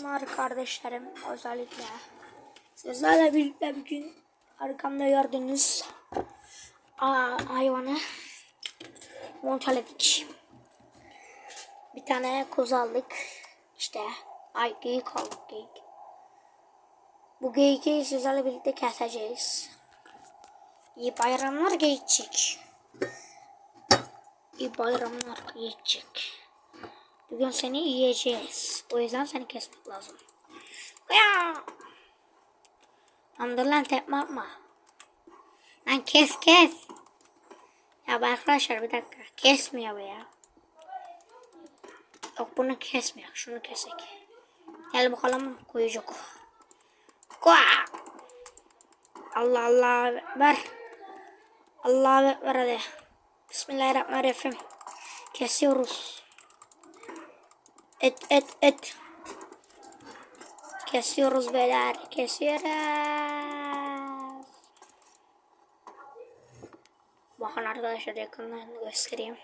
Bunlar kardeşlerim özellikle. Sizlerle birlikte bugün arkamda gördüğünüz aa, hayvanı montaladık. Bir tane kuzu aldık. İşte ay geyik aldık geyik. Bu geyiki sizlerle birlikte keseceğiz. İyi bayramlar geçecek. İyi bayramlar geçecek. Bugün seni yiyeceğiz. O yüzden seni kesmek lazım. Ya. Tamamdır lan tepme atma. Lan kes kes. Ya bak arkadaşlar bir dakika. Kesmiyor bu ya. Yok bunu kesmiyor. Şunu kesek. Gel bakalım koyacak. Koa. Allah Allah ver. Allah ver hadi. Bismillahirrahmanirrahim. Kesiyoruz. Et et et. Kesiyoruz beyler. Kesiyoruz. Bakın arkadaşlar yakından göstereyim.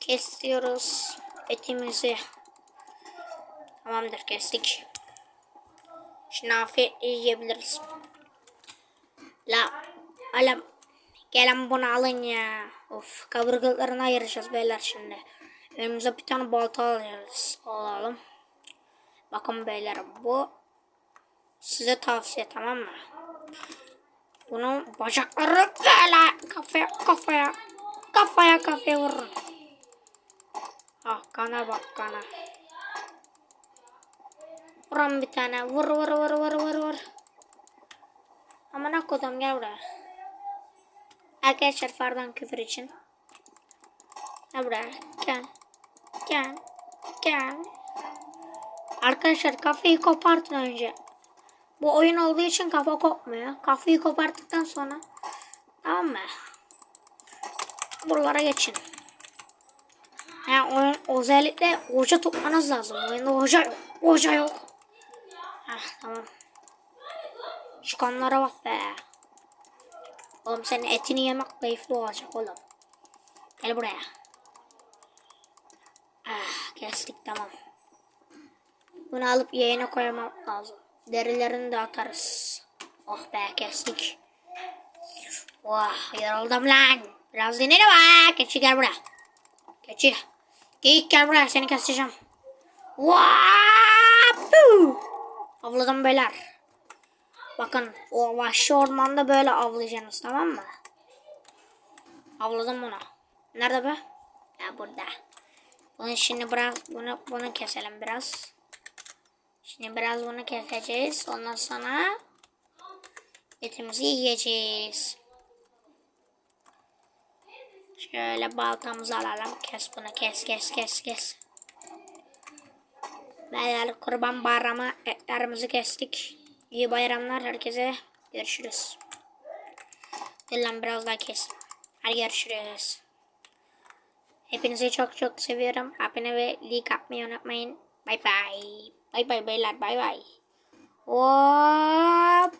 Kesiyoruz etimizi. Tamamdır kestik. Şimdi afiyetle yiyebiliriz. La alam gelin bunu alın ya. Of kaburgalarını ayıracağız beyler şimdi. Önümüze bir tane balta alacağız. Alalım. Bakın beyler bu size tavsiye tamam mı? Bunun bacakları böyle kafaya kafaya kafaya kafaya vurun. Ah kana bak kana. Vurun bir tane. Vur vur vur vur vur vur. Aman kodum gel buraya. Arkadaşlar pardon küfür için. Gel buraya. Gel. Gel. Gel. Arkadaşlar kafayı kopartın önce. Bu oyun olduğu için kafa kopmuyor. Kafayı koparttıktan sonra tamam mı? Buralara geçin. Yani oyun, özellikle hoca tutmanız lazım. Oyunda hoca yok. Hoca yok. Ah tamam. Çıkanlara bak be. Oğlum senin etini yemek keyifli olacak oğlum. Gel buraya. Ah kestik tamam. Bunu alıp yayına koymak lazım. Derilerini de atarız. Oh be kestik. Vah yoruldum lan. Biraz dinle bak. Keçi gel buraya. Keçi. Geyik gel buraya seni keseceğim. Vah! Avladım beyler. Bakın o vahşi ormanda böyle avlayacaksınız tamam mı? Avladım bunu. Nerede bu? Ha burada. Bunu şimdi biraz bunu bunu keselim biraz. Şimdi biraz bunu keseceğiz. Ondan sonra etimizi yiyeceğiz. Şöyle baltamızı alalım. Kes bunu kes kes kes kes. Beyler kurban bayramı etlerimizi kestik. İyi bayramlar herkese. Görüşürüz. Dur biraz daha kes. Hadi görüşürüz. Hepinizi çok çok seviyorum. Abone ve like atmayı unutmayın. Bye bye. Bye bye beyler bye bye. Hoppam.